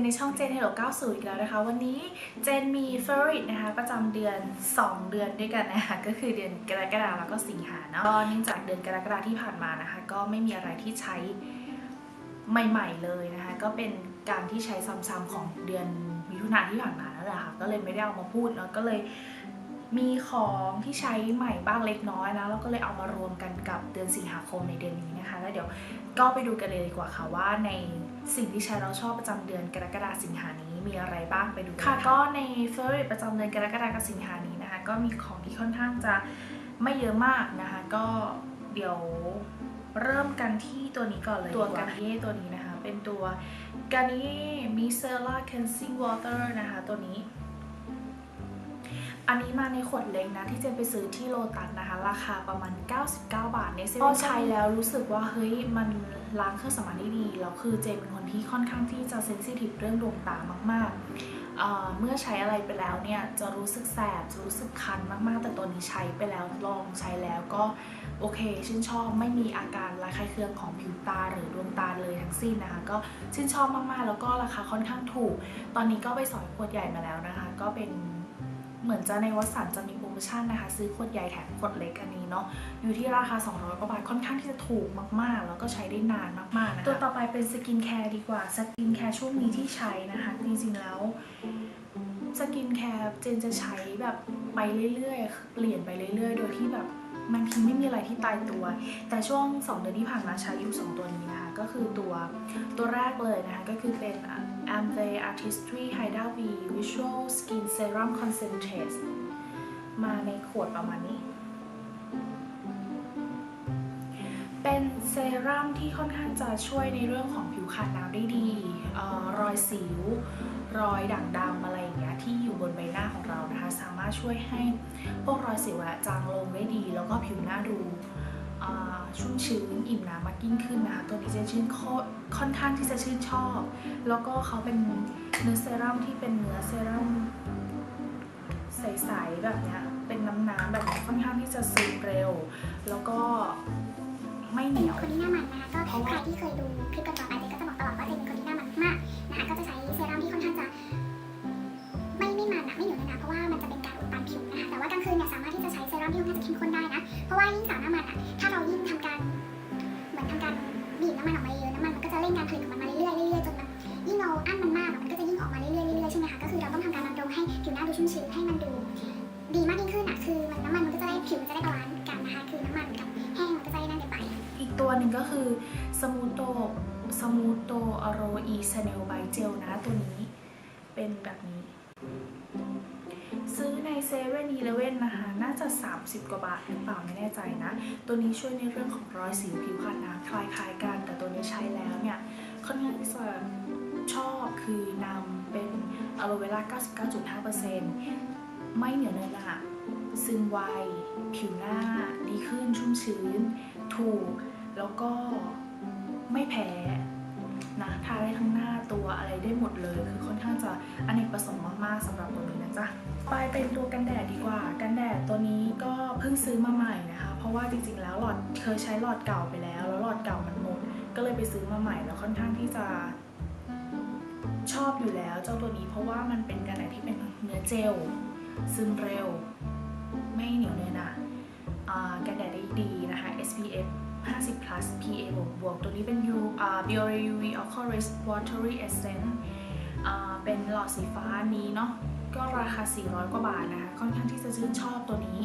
นในช่องเจน Hello 90 อีกแล้วนะคะ วันนี้เจนมี favorite นะคะ ประจำเดือน 2 เดือนด้วยกันนะคะ ก็คือเดือนกรกฎาคมแล้วก็สิงหาเนาะก็เนื่องจากเดือนกรกฎาคมที่ผ่านมานะคะ ก็ไม่มีอะไรที่ใช้ใหม่ ๆ เลยนะคะ ก็เป็นการที่ใช้ซ้ำๆของเดือนมิถุนายนที่ผ่านมานั่นแหละค่ะ ก็เลยไม่ได้เอามาพูดเนาะก็เลย มีของที่ใช้ใหม่บ้างเล็กน้อยนะแล้วก็เลยเอามารวมกันกับเดือนสิงหาคมในเดือนนี้นะคะ แล้วเดี๋ยวก็ไปดูกันเลยดีกว่าค่ะว่าในสิ่งที่ใช้เราชอบประจำเดือนกรกฎาคมสิงหานี้มีอะไรบ้างไปดูกันค่ะก็ในเฟอร์ประจำเดือนกรกฎาคมกับสิงหานี้นะคะ ก็มีของที่ค่อนข้างจะไม่เยอะมากนะคะ ก็เดี๋ยวเริ่มกันที่ตัวนี้ก่อนเลยตัวกานิเย่ตัวนี้นะคะ เป็นตัวกานิเย่มิเซล่าเคนซิ่งวอเตอร์นะคะตัวนี้ อันนี้มาในขวดเล็กนะที่เจนไปซื้อที่โลตัสนะคะ ราคาประมาณ 99 บาทในเซเว่นใช้แล้วรู้สึกว่าเฮ้ยมันล้างเครื่องสำอางได้ดีแล้วคือเจนเป็นคนที่ค่อนข้างที่จะเซนซิทีฟเรื่องดวงตามากๆเอ่อเมื่อใช้อะไรไปแล้วเนี่ยจะรู้สึกแสบจะรู้สึกคันมากๆ แต่ตัวนี้ใช้ไปแล้วลองใช้แล้วก็โอเคชื่นชอบไม่มีอาการระคายเคืองของผิวตาหรือดวงตาเลยทั้งสิ้นนะคะ ก็ชื่นชอบมากๆ แล้วก็ราคาค่อนข้างถูก ตอนนี้ก็ไปสอยขวดใหญ่มาแล้วนะคะ ก็เป็น เหมือนจะในวัสันจะมีโปรโมชั่นนะคะ ซื้อขวดใหญ่แถมขวดเล็กอันนี้เนาะอยู่ที่ราคา 200กว่าบาทค่อนข้างที่จะถูกมากๆ แล้วก็ใช้ได้นานมากๆนะคะตัวต่อไปเป็นสกินแคร์ดีกว่าสกินแคร์ช่วงนี้ที่ใช้นะคะจริงๆแล้วสกินแคร์เจนจะใช้แบบไปเรื่อยๆ เปลี่ยนไปเรื่อยๆ โดยที่แบบบางทีไม่มีอะไรที่ตายตัว แต่ช่วง 2 เดือนที่ผ่านมาใช้อยู่ 2 ตัวนี้นะคะ ก็คือตัวตัวแรกเลยนะคะ ก็คือเป็น Amway Artistry Hydra V Visual Skin Serum Concentrate มาในขวดประมาณนี้ เป็นเซรั่มที่ค่อนข้างจะช่วยในเรื่องของผิวขาดน้ำได้ดีออรอยสิว รอยด่างดำอะไรอย่างเงี้ยที่อยู่บนใบหน้าของเรานะคะ สามารถช่วยให้พวกรอยสิวอะจางลงได้ดี แล้วก็ผิวหน้าดู ชุ่มชื้นอิ่มน้ำมากยิ่งขึ้นนะคะตัวนี้เจะชื่นโคค่อนข้างที่จะชื่นชอบ แล้วก็เขาเป็นเนื้อเซรั่มที่เป็นเนื้อเซรั่มใสๆแบบเนี้ยเป็นน้ำๆแบบนี้ค่อนข้างที่จะซึมเร็ว แล้วก็ไม่เหเป็นนียวคนที่หน้ามันนะคะก็ใครที่เคยดูคลิปกันต่อไปเจนก็จะบอกตลอดว่าเจนเป็นคนที่หน้ามันมากนะคะก็จะใช้เซรั่มที่ค่อนข้างจะารถที่จะใช้เซรั่มที่ค่อนข้าจะเข้มข้นได้นะ เพราะว่ายิ่งสาวน้ามันอะถ้าเรายิ่งทำการเหมือนทำการบีบน้ำมันออกมาเยอะน้ำมันมันก็จะเร่งการผลิตของมันมาเรื่อยๆเรื่อยๆจนมันยิ่งเราอั้นมันมากมันก็จะยิ่งออกมาเรื่อยๆเรื่อยๆใช่ไหมคะ ก็คือเราต้องทำการบำรุงให้ผิวหน้าดูชุ่มชื้นให้มันดู ดีมากยิ่งขึ้นอะคือมันน้ำมันมันก็จะได้ผิวมันจะได้บาลานซ์กันนะคะ คือน้ำมันกับแห้งมันก็จะได้นั่นเกินไป อีกตัวหนึ่งก็คือสมูทโตสมูทโตอโรอีสเนลไบเจลนะตัวนี้เป็นแบบนี้ เว่นอีเลเว่นนะคะ น่าจะ 30 กว่าบาทหรือเปล่าไม่แน่ใจนะ ตัวนี้ช่วยในเรื่องของรอยสิวผิวขาดน้ำคล้ายๆกัน แต่ตัวนี้ใช้แล้วเนี่ยค่อนข้างที่จะชอบคือนำเป็นอะโลเวลา99.5%ไม่เหนียวเนอะหนะซึมไว ผิวหน้าดีขึ้นชุ่มชื้น ถูก แล้วก็ไม่แพ้ นะทาได้ทั้งหน้าตัวอะไรได้หมดเลย คือค่อนข้างจะอเนกประสงค์มากๆสำหรับตัวนี้นะจ๊ะไปเป็นตัวกันแดดดีกว่า กันแดดตัวนี้ก็เพิ่งซื้อมาใหม่นะคะ เพราะว่าจริงๆ แล้วหลอดเคยใช้หลอดเก่าไปแล้ว แล้วหลอดเก่ามันหมด ก็เลยไปซื้อมาใหม่แล้วค่อนข้างที่จะชอบอยู่แล้วเจ้าตัวนี้เพราะว่ามันเป็นกันแดดที่เป็นเนื้อเจลซึมเร็ว ไม่เหนียวเนยหนะอ่ากันแดดได้ดีนะคะ SPF 50 plus PA บวกบวกตัวนี้เป็น U อ่า Biore UV Aqua Rich Watery Essence เป็นหลอดสีฟ้านี้เนาะก็ราคา 400 กว่าบาทนะคะ ค่อนข้างที่จะชื่นชอบตัวนี้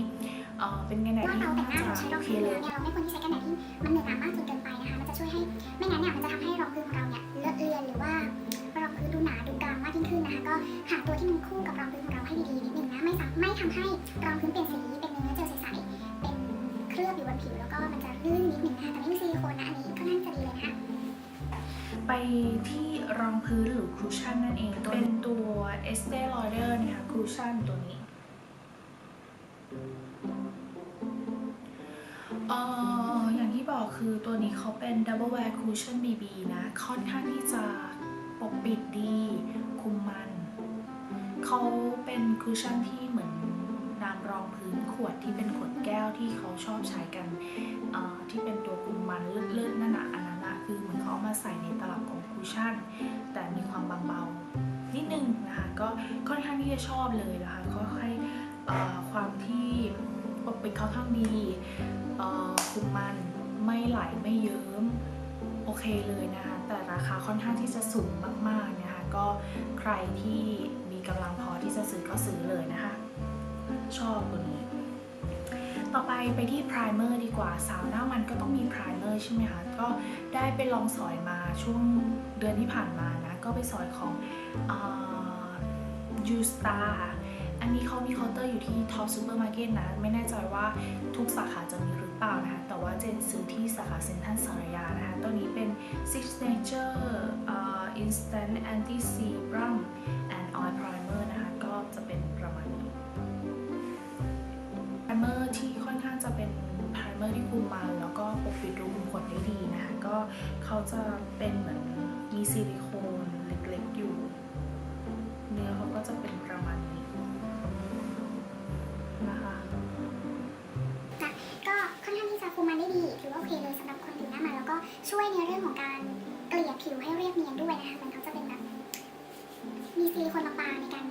เป็นกันแดดที่น่าจะโอเคเลยเนี่ยเราไม่ควรที่ใช้กันแดดที่มันเหนอะหนามากจนเกินไปนะคะ มันจะช่วยให้ ไม่งั้นเนี่ยมันจะทำให้รองพื้นของเราเนี่ยเลอะเลือนหรือว่ารองพื้นดูหนาดูกลางมากยิ่งขึ้นนะคะ ก็หาตัวที่มันคู่กับรองพื้นของเราให้ดีๆนิดนึงนะ ไม่ไม่ทำให้รองพื้นเปลี่ยนสีเป็นเนื้อเจลใสๆเป็นเคลือ บอยู่บนผิวแล้วก็มันจะลื่นนิดนึงนะคะแต่ไม่มีซิลิโคนนะอันนี้ค่อนข้างจะดีเลยนะคะไปที่รองพื้นหรือคูชั่นนั่นเองเป็นตัว Estee Lauder นะคะคูชั่นตัวนี้เอ่ออย่างที่บอกคือตัวนี้เขาเป็น Double Wear Cushion BB นะ ค่อนข้างที่จะปกปิดดี คุมมัน เขาเป็นคุชชั่นที่เหมือนน้ำ รองพื้นขวดที่เป็นขวดแก้วที่เขาชอบใช้กันที่เป็นตัวคุมมันเลื่อนๆนั่นนะอันนั้นนะคือเหมือนเขาเอามาใส่ในตลับของคุชชั่น แต่มีความบางเบานิดนึงนะคะก็ค่อนข้างที่จะชอบเลยนะคะก็ให้เอ่อความที่ปกปิดเขาข้งดีเอ่อคุมมันไม่ไหลไม่เยิ้มโอเคเลยนะคะแต่ราคาค่อนข้างที่จะสูงมากๆนะคะก็ใครที่มีกำลังพอที่จะซื้อก็ซื้อเลยนะคะ ชอบตัวนี้ ต่อไปไปที่พร i เมอร์ดีกว่าสาวหน้ามันก็ต้องมีพร i เมอร์ใช่ไหมคะ ก็ได้ไปลองสอยมาช่วงเดือนที่ผ่านมานะ ก็ไปสอยของยูสตาอันนี้เขามีเคาน์เตอร์อยู่ที่ท็อปซูเปอร์มาร์เก็ตนะ ไม่แน่ใจว่าทุกสาขาจะมีหรือเปล่านะคะ แต่ว่าเจนซื้อที่สาขาเซ็นทรัลสารยานะคะ ตัวนี้เป็น Signature uh, Instant Anti Sebum จะเป็นไพรเมอร์ที่คุมมันแล้วก็ปกปิดรูขุมขนได้ดีนะคะก็เขาจะเป็นเหมือนมีซิลิโคนเล็กๆอยู่ เนื้อเขาก็จะเป็นประมาณนี้นะคะก็ค่อนข้างที่จะคุมมันได้ดีถือว่าโอเคเลยสำหรับคนผิวหน้ามันแล้วก็ช่วยในเรื่องของการเกลี่ยผิวให้เรียบเนียนด้วยนะคะมันเขาจะเป็นแบบมีซิลิโคนบางๆในการ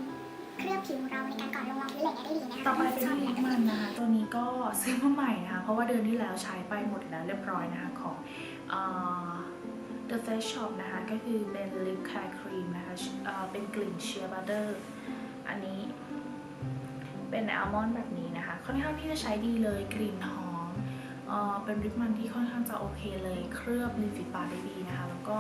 เคลือบผิวเราในการก่อนลงรองพื้นอะไรอย่างเงี้ยได้ดีนะคะต่อไปเป็นลิปมันนะคะตัวนี้ก็ซื้อมาใหม่นะคะ เพราะว่าเดือนที่แล้วใช้ไปหมดแล้วเรียบร้อยนะคะของ The Face Shop นะคะ ก็คือเป็น Lip Care Cream นะคะเป็นกลิ่น Shea Butter อันนี้เป็นอัลมอนด์แบบนี้นะคะ ค่อนข้างที่จะใช้ดีเลยกลิ่นหอมเอ่อเป็นลิปมันที่ค่อนข้างจะโอเคเลย เคลือบริมฝีปากได้ดีนะคะ แล้วก็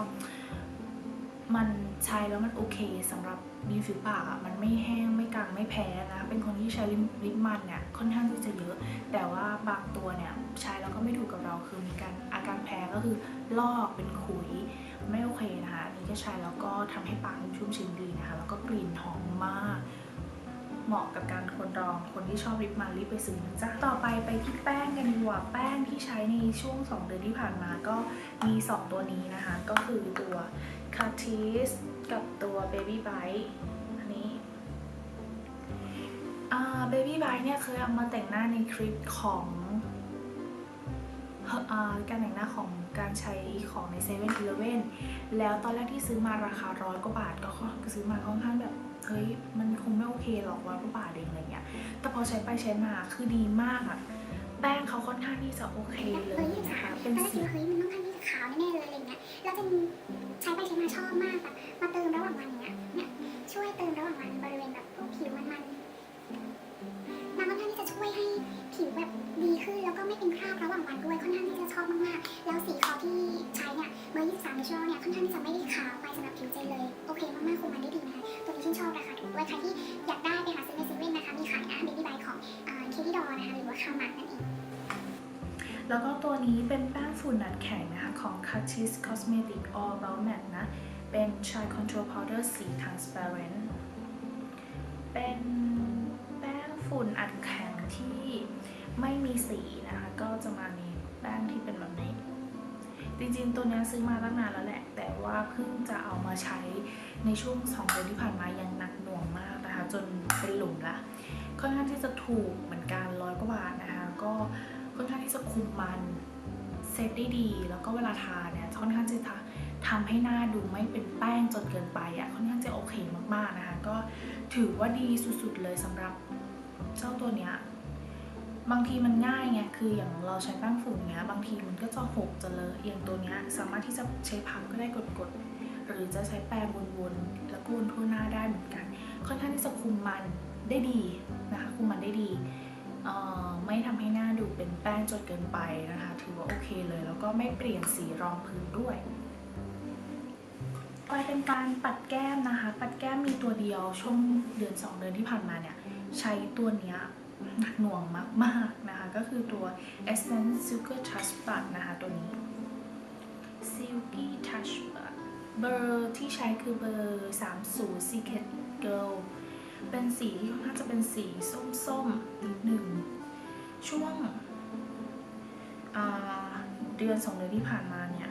มันใช้แล้วมันโอเคสำหรับริมฝีปากอะมันไม่แห้งไม่กางไม่แพ้นะ เป็นคนที่ใช้ลิปลิปมันเนี่ยค่อนข้างที่จะเยอะ แต่ว่าบางตัวเนี่ยใช้แล้วก็ไม่ถูกกับเราคือมีการอาการแพ้ก็คือลอกเป็นขุยไม่โอเคนะคะอันนี้ก็ใช้แล้วก็ทำให้ปากชุ่มชื้นดีนะคะ แล้วก็กลิ่นหอมมาก เหมาะกับการคนรองคนที่ชอบลิปมันรีบไปซื้อนะจ๊ะต่อไปไปที่แป้งกันดีกว่าแป้งที่ใช้ในช่วง 2 เดือนที่ผ่านมาก็มี 2 ตัวนี้นะคะ ก็คือตัว c a t i s กับตัว Baby Bite อันนี้อ่า Baby Bite เนี่ยเคยเอามาแต่งหน้าในคลิปของการแต่งหน้าของการใช้ของใน7 e เ e ่ e อแล้วตอนแรกที่ซื้อมาราคาร้อยกว่าบาทก็ซื้อมาค่อนข้างแบบ เฮ้ยมันคงไม่โอเคหรอกร้อยกว่าบาทเองอะไรเงี้ย แต่พอใช้ไปใช้มาคือดีมากอะแป้งเขาค่อนข้างที่จะโอเคเลยเฮ้ยนะสาคะวตเป็อนนแรกคิสีดว่าเฮ้ยมันต้องทำที่ขาวแน่ๆเลยอะไรเงี้ยแล้วจะใช้ไปใช้มาชอบมากแบบมาเติมระหว่างวันเนี้ยเนี่ยช่วยเติมระหว่างวัน นี้เป็นแป้งฝุ่นอัดแข็งนะคะ ของ c a t i s Cosmetic All About Matte นะ เป็น Chai Control Powder สี Transparent เป็นแป้งฝุ่นอัดแข็งที่ไม่มีสีนะคะ ก็จะมาในแป้งที่เป็นแบบนี้ จริงๆ ตัวนี้ซื้อมาตั้งนานแล้วแหละ แต่ว่าเพิ่งจะเอามาใช้ในช่วง 2 เดือนที่ผ่านมายังหนักหน่วงมากนะคะ จนเป็นหลุมละค่อนข้างที่จะถูกเหมือนกันร้อยกว่าบาทนะคะ ก็ค่อนข้างที่จะคุมมัน เซตได้ดี แล้วก็เวลาทาเนี่ยค่อนข้างจะทำให้หน้าดูไม่เป็นแป้งจนเกินไปอะ่ะค่อนข้างจะโอเคมากๆนะคะ ก็ถือว่าดีสุดๆเลยสำหรับเจ้าตัวเนี้ยบางทีมันง่ายไง คืออย่างเราใช้แป้งฝุ่นเนี้ย บางทีมันก็จะหกจะเลอะอย่างตัวเนี้ยสามารถที่จะใช้พับก็ได้กดๆ หรือจะใช้แปรงวนๆ แล้วก็วนทั่วหน้าได้เหมือนกัน ค่อนข้างที่จะคุมมันได้ดีนะคะ คุมมันได้ดี ไม่ทำให้หน้าดูเป็นแป้งจนเกินไปนะคะ ถือว่าโอเคเลย แล้วก็ไม่เปลี่ยนสีรองพื้นด้วยไปเป็นการปัดแก้มนะคะ ปัดแก้มมีตัวเดียวช่วงเดือน 2 เดือนที่ผ่านมาเนี่ย ใช้ตัวเนี้ยหนักหน่วงมากๆนะคะ ก็คือตัว Essence Silky Touch Bud นะคะ ตัวนี้ Silky Touch Bud เบอร์ที่ใช้คือเบอร์ 30 Secret Girl เป็นสีที่ค่อนข้างจะเป็นสีส้มๆนิดหนึ่งช่วงเดือนสองเดือนที่ผ่านมาเนี่ย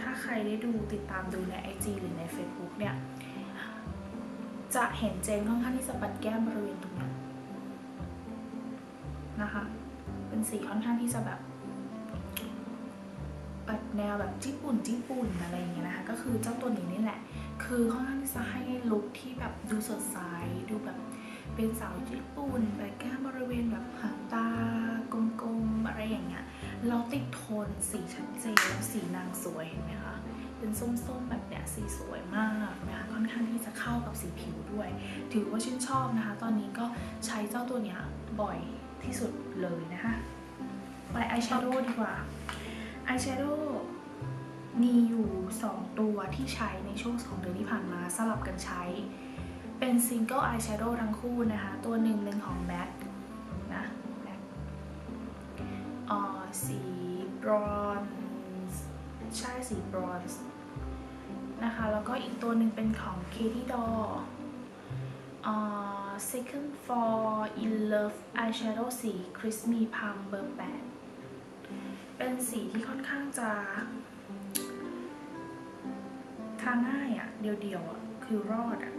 ถ้าใครได้ดูติดตามดูใน IG หรือใน Facebook เนี่ย จะเห็นเจนค่อนข้างที่จะปัดแก้มบริเวณตรงนั้นนะคะ เป็นสีค่อนข้างที่จะแบบแบบแนวแบบญี่ปุ่นญี่ปุ่นอะไรอย่างเงี้ยนะคะ ก็คือเจ้าตัวนี้นี่แหละ คือค่อนข้างที่จะให้ลุคที่แบบดูสดใสดูแบบเป็นสาวญี่ปุ่นแบบแก้มบริเวณแบบหางตากลมๆอะไรอย่างเงี้ยเราติดโทนสีชัดเจนแล้วสีนางสวยเห็นไหมคะเป็นส้มๆแบบเนี้ยสีสวยมากนะคะค่อนข้างที่จะเข้ากับสีผิวด้วย ถือว่าชื่นชอบนะคะ ตอนนี้ก็ใช้เจ้าตัวเนี้ยบ่อยที่สุดเลยนะคะ ไปอายแชโดว์ดีกว่าอายแชโดว์ มีอยู่ 2 ตัวที่ใช้ในช่วง 2 เดือนที่ผ่านมาสลับกันใช้ เป็นซิงเกิลอายแชโดว์ทั้งคู่นะคะ ตัวหนึ่งเป็นของ MAC นะ MAC อ่าสีบรอนซ์ใช่สีบรอนซ์นะคะ แล้วก็อีกตัวหนึ่งเป็นของ Katie Doll อ่า Second for in Love Eyeshadow สี Crispy Palm เบอร์8เป็นสีที่ค่อนข้างจะาง่ายอะ่ะ เดียวๆอะ่ะ คือรอดอะ่ะ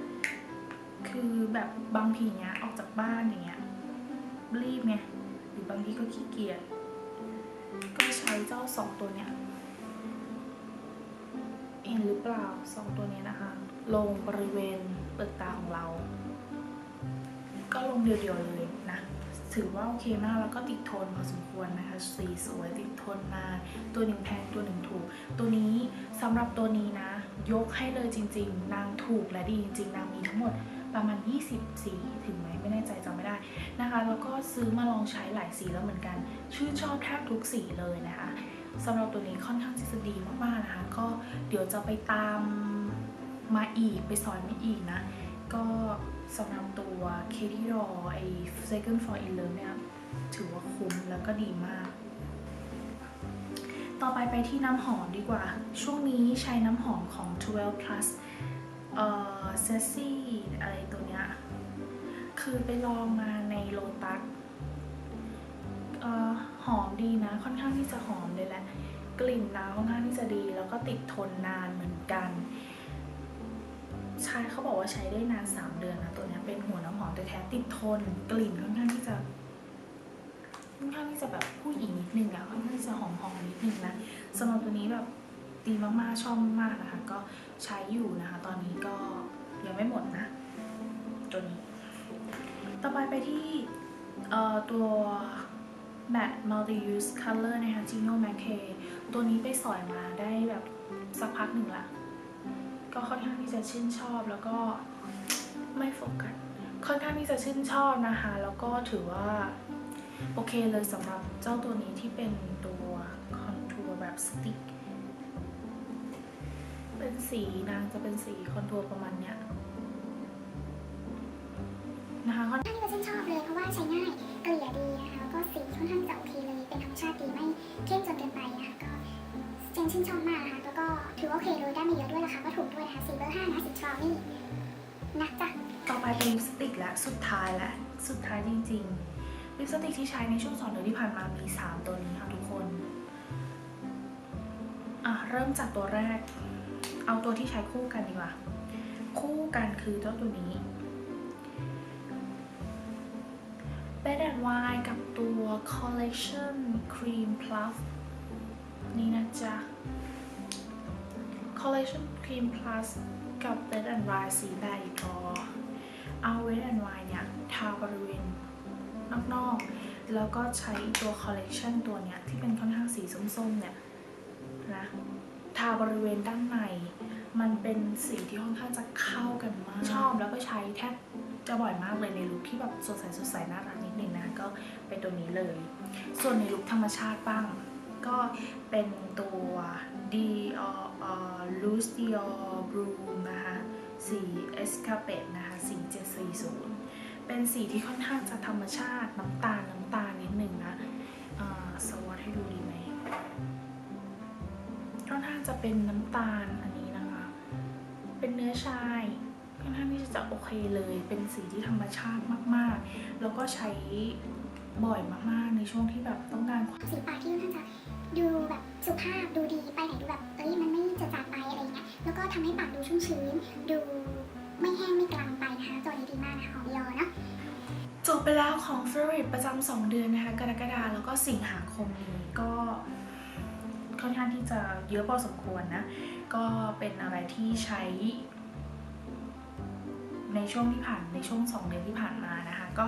คือแบบบางทีเนี้ยออกจากบ้านอย่างเงี้ยรีบไงหรือบางทีก็ขี้เกียจก็ใช้เจ้าสองตัวเนี้ยเห็นหรือเปล่าสองตัวเนี้ยนะคะ ลงบริเวณเปลือกตาของเรา ก็ลงเดียวๆเลย ถือว่าโอเคมากแล้วก็ติดทนพอสมควรนะคะ สีสวยติดทนนาตัวหนึ่งแพงตัวหนึ่งถูก ตัวนี้สำหรับตัวนี้นะ ยกให้เลยจริง ๆ นางถูกและดีจริงๆนางมีทั้งหมดประมาณ 20 สีถึงไหมไม่แน่ใจจำไม่ได้นะคะ แล้วก็ซื้อมาลองใช้หลายสีแล้วเหมือนกัน ชื่นชอบแทบทุกสีเลยนะคะสำหรับตัวนี้ค่อนข้างที่จะดีมากๆนะคะ ก็เดี๋ยวจะไปตามมาอีกไปสอนมาอีกนะ ก็สำหรับตัว K-Tiro ไอ้ Second for in Love เนี่ยถือว่าคุ้มแล้วก็ดีมาก ต่อไปไปที่น้ำหอมดีกว่า ช่วงนี้ใช้น้ำหอมของ 12 plus เอ่อ s e s s y อะไรตัวเนี้ย คือไปลองมาในโลตัสเอ่อหอมดีนะ ค่อนข้างที่จะหอมเลยแหละ กลิ่นน้ำค่อนข้างที่จะดี แล้วก็ติดทนนานเหมือนกัน ใช่เขาบอกว่าใช้ได้นาน 3 เดือนนะตัวนี้เป็นหัวน้ำหอมแต่แท้ติดทนกลิ่นค่อนข้างที่จะค่อนข้างที่จะแบบผู้หญิงนิดนึงอะค่อนข้างที่จะหอมๆนิดนึงนะสำหรับตัวนี้แบบดีมากๆชอบมากนะคะ ก็ใช้อยู่นะคะ ตอนนี้ก็ยังไม่หมดนะ ตัวนี้ ต่อไปไปที่เอ่อตัว matte multi use color นะคะ Gino m a c k ตัวนี้ไปสอยมาได้แบบสักพักหนึ่งละ ก็ค่อนข้างที่จะชื่นชอบแล้วก็ไม่โฟกัสค่อนข้างที่จะชื่นชอบนะคะ แล้วก็ถือว่าโอเคเลยสำหรับเจ้าตัวนี้ที่เป็นตัวคอนทัวร์แบบสติ๊กเป็นสีนางจะเป็นสีคอนทัวร์ประมาณเนี้ยนะคะค่อนข้างที่จะชื่นชอบเลยเพราะว่าใช้ง่ายเกลี่ยดีนะคะแล้วก็สีค่อนข้างจะโอเคเลยเป็นธรรมชาติดีไม่เข้มจนเกินไปนะคะ จนชื่นชอบมากนะคะแล้วก็ถือว่าโอเคเลยได้ไม่เยอะด้วยราคาก็ถูกด้วยนะคะสีเบอร์ห้านะสีทรอนี่นะจ๊ะต่อไปเป็นลิปสติกและสุดท้ายและสุดท้ายจริงๆลิปสติกที่ใช้ในช่วงสองเดือนที่ผ่านมามี 3 ตัวนี้ค่ะทุกคนอะเริ่มจากตัวแรก เอาตัวที่ใช้คู่กันดีกว่า คู่กันคือเจ้าตัวนี้ b e d and Wine กับตัว Collection Cream Plus นี่นะจ๊ะ Collection Cream Plus กับ Red and Wine สีแบอีกอเอา Red and Wine เนี่ยทาบริเวณนอกๆ แล้วก็ใช้ตัว Collection ตัวเนี้ยที่เป็นค่อนข้างสีส้มๆ เนี่ยนะทาบริเวณด้านใน มันเป็นสีที่ค่อนข้างจะเข้ากันมาก ชอบแล้วก็ใช้แทบจะบ่อยมากเลยในลุคที่แบบสดใสสดใสน่ารักนิดนึงนะ ก็เป็นตัวนี้เลย ส่วนในลุคธรรมชาติบ้าง ก็เป็นตัว Dior uh, Loose Dior Blue นะคะ สี Escapade นะคะ สี 740 เป็นสีที่ค่อนข้างจะธรรมชาติน้ำตาลน้ำตาลนิดหนึ่งนะสวอตให้ดูดีไหมค่อนข้างจะเป็นน้ำตาลอันนี้นะคะ เป็นเนื้อชายค่อนข้างที่จะโอเคเลย เป็นสีที่ธรรมชาติมาก ๆ แล้วก็ใช้บ่อยมาก ๆ ในช่วงที่แบบต้องการความสีปากที่ค่อนข้างจะ ดูแบบสุภาพดูดีไปไหนดูแบบเอ้ยมันไม่จะจัดไปอะไรเงี้ยแล้วก็ทำให้ปากดูชุ่มชื้น ดูไม่แห้งไม่กลางไปนะคะตัวนี้ดีมากนะคะของยอเนาะจบไปแล้วของ f a v o r i t e ประจำ2เดือนนะคะกรกฎาแล้วก็สิงหาคมนี้ก็ค่อนข้างที่จะเยอะพอสมควรนะ ก็เป็นอะไรที่ใช้ ในช่วงที่ผ่านในช่วง2เดือนที่ผ่านมานะคะ ก็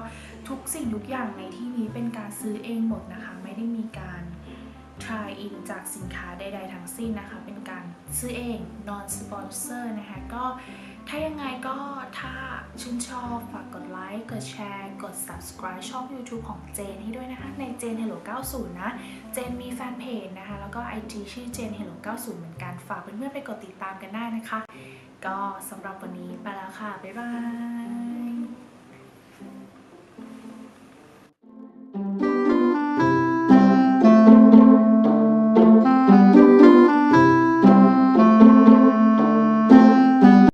ทุกสิ่งทุกอย่างในที่นี้เป็นการซื้อเองหมดนะคะ ไม่ได้มีการ try in จากสินค้าใดๆทั้งสิ้นนะคะ เป็นการซื้อเอง non sponsor นะคะ ก็ถ้ายังไงก็ถ้าชื่นชอบ ฝากกดไลค์ กดแชร์ กด subscribe ช่อง YouTube ของเจนให้ด้วยนะคะ ในเจน Hello 90 นะ เจนมีแฟนเพจนะคะ แล้วก็ IG ชื่อเจน Hello 90 เหมือนกัน ฝากเพื่อนๆไปกดติดตามกันได้นะคะ ก็สำหรับวันนี้ไปแล้วค่ะ บ๊ายบาย